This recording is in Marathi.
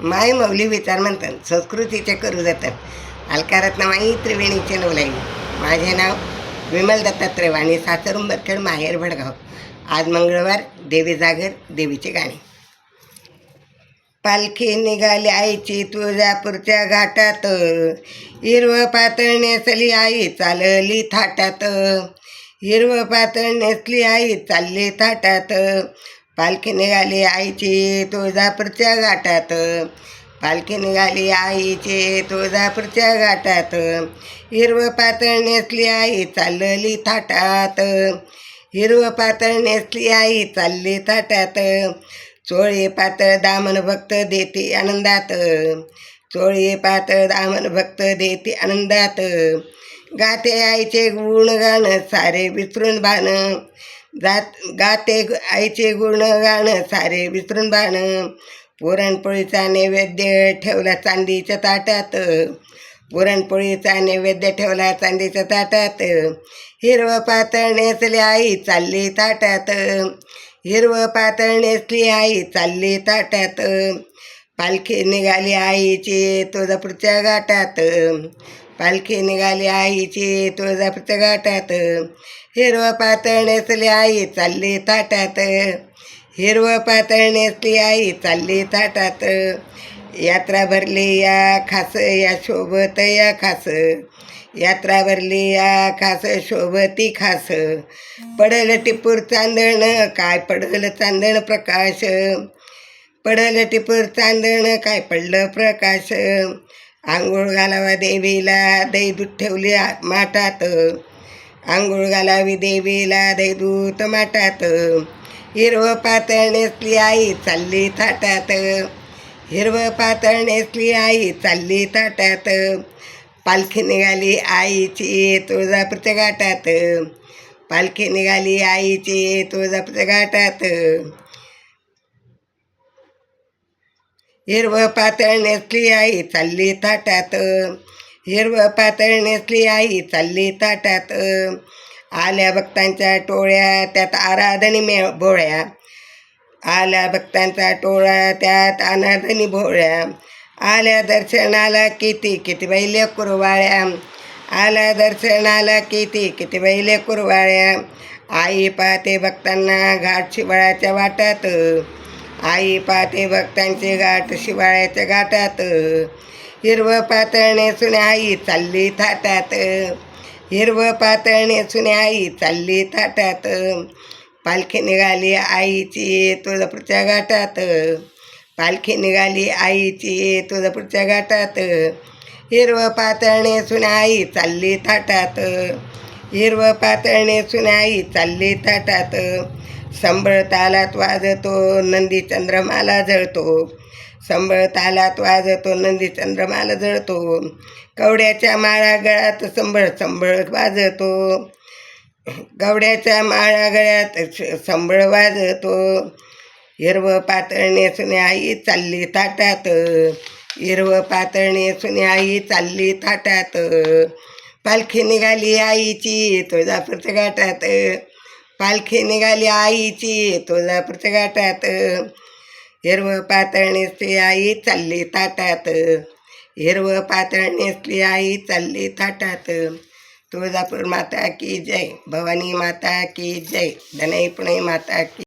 माय मौली विचार म्हणतात संस्कृतीचे करू जातात. अलकारत्नमाई त्रिवेणीचे नवलाई माझे नाव विमल दत्तात्रय वाणी सासर उंबरखेड माहेर भडगाव. आज मंगळवार देवी जागर देवीचे गाणे. पालखी निघाली आईची तुळजापूरच्या घाटात. हिरव पातळ नेसली आई चालली थाटात. हिरव पातळ नेसली आई चालली थाटात. पालखी निघाली आईची तुळजापूरच्या घाटात. पालखी निघाली आईची तुळजापूरच्या घाटात. हिरवं पातळ नेसली आई चालली थाटात. हिरवं पातळ नेसली आई चालली थाटात. चोळी पातळ दामन भक्त देते आनंदात. चोळी पातळ दामन भक्त देते आनंदात. गाते आईचे गुणगान सारे विसरून भान. जात गाते आईचे गुण गाणं सारे विसरून बाण. पुरणपोळीचा नैवेद्य ठेवला चांदीच्या ताटात. पुरणपोळीचा नैवेद्य ठेवला चांदीच्या ताटात. हिरवं पातळ नेसली आई चालली ताटात. हिरवं पातळ नेसली आई चालली ताटात. पालखी निघाली आईची तुळजापूरच्या गाटात पालखी निघाली आईची तुळजापूरच्या घाटात. हिरवं पातळ नेसली आई चालली ताटात हिरवं पातळ नेसली आई चालली ताटात यात्रा भरली या खास या शोभत या खास. यात्रा भरली या खास शोभती खास. पडल टिपूर चांदण काय पडल चांदण प्रकाश? पडल टिपूर चांदण काय पडलं प्रकाश? आंघोळ घालावा देवीला दैदूत ठेवली आ- आंघोळ घालावी देवीला दैदूत माटात हिरवं पातळ नेसली आई चालली थाटात. हिरवं पातळ नेसली आई चालली थाटात. पालखी निघाली आईची तुळजापूरच्या घाटात. पालखी निघाली आईची तुळजापूरच्या घाटात. हिरवं पातळ नेसली आई चालली थाटात. हिरवं पातळ नेसली आई चालली थाटात. आल्या भक्तांच्या टोळ्या त्यात आराधनी मे भोळ्या. आल्या भक्तांचा टोळा त्यात अनाधनी भोळ्या. आल्या दर्शनाला किती किती बैले कुरवाळ्या. आल्या दर्शनाला किती किती बैले कुरवाळ्या. आई पाहते भक्तांना घाट शिवळाच्या वाटात. आई पाहते भक्तांचे घाट शिवाळ्याच्या घाटात. हिरवं पातळणे सुने आई चालली थाटात. हिरवं पातळणे सुने आई चालली थाटात. पालखी निघाली आईची तुळजापूरच्या घाटात. पालखी निघाली आईची तुळजापूरच्या घाटात. हिरवं पातळणे सुने आई चालली थाटात. हिरवं पातळणे सुने आई चालली थाटात. संबळ तालात वाजतो नंदी चंद्रमाला जळतो. संबळ तालात वाजतो नंदी चंद्रमाला जळतो. कवड्याच्या माळा गळ्यात संबळ संबळ वाजतो. गवड्याच्या माळा गळ्यात संबळ वाजतो. हिरवं पातळणे सुने आई चालली ताटात हिरवं पातळणे सुने आई चालली ताटात पालखी निघाली आईची तुळजापूरच्या घाटात. पालखी निघाली आईची तुळजापूरच्या घाटात. हिरवं पातळ नेसली आई चालली ताटात. हिरवं पातळ नेसली आई चालली थाटात तुळजापूर माता की जय भवानी माता की जय धनई पुणे माता की